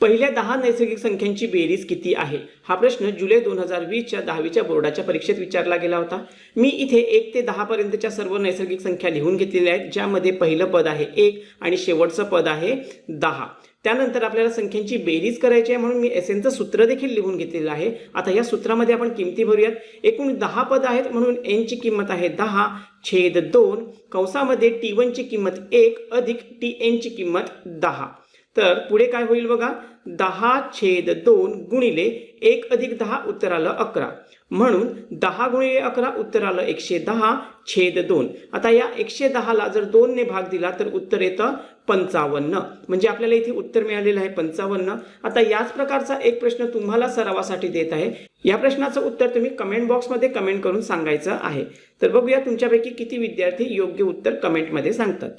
पहिल्या दहा नैसर्गिक संख्यांची बेरीज किती आहे? हा प्रश्न जुलै दोन हजार वीसच्या दहावीच्या बोर्डाच्या परीक्षेत विचारला गेला होता. मी इथे एक ते दहापर्यंतच्या सर्व नैसर्गिक संख्या लिहून घेतलेल्या आहेत ज्यामध्ये पहिलं पद आहे एक आणि शेवटचं पद आहे दहा. त्यानंतर आपल्याला संख्यांची बेरीज करायची आहे म्हणून मी एस एनचं सूत्र देखील लिहून घेतलेलं आहे. आता या सूत्रामध्ये आपण किमती भरूयात. एकूण दहा पद आहेत म्हणून एनची किंमत आहे दहा छेद दोन. कंसामध्ये टी वनची किंमत एक अधिक टी एनची किंमत दहा. तर पुढे काय होईल बघा? दहा छेद दोन गुणिले एक अधिक दहा उत्तर आलं अकरा. म्हणून दहा गुणिले अकरा उत्तर आलं एकशे दहा छेद दोन. आता या एकशे दहाला जर दोनने भाग दिला तर उत्तर येतं पंचावन्न. म्हणजे आपल्याला इथे उत्तर मिळालेलं आहे पंचावन्न. आता याच प्रकारचा एक प्रश्न तुम्हाला सरावासाठी देत आहे. या प्रश्नाचं उत्तर तुम्ही कमेंट बॉक्समध्ये कमेंट करून सांगायचं आहे. तर बघूया तुमच्यापैकी किती विद्यार्थी योग्य उत्तर कमेंटमध्ये सांगतात.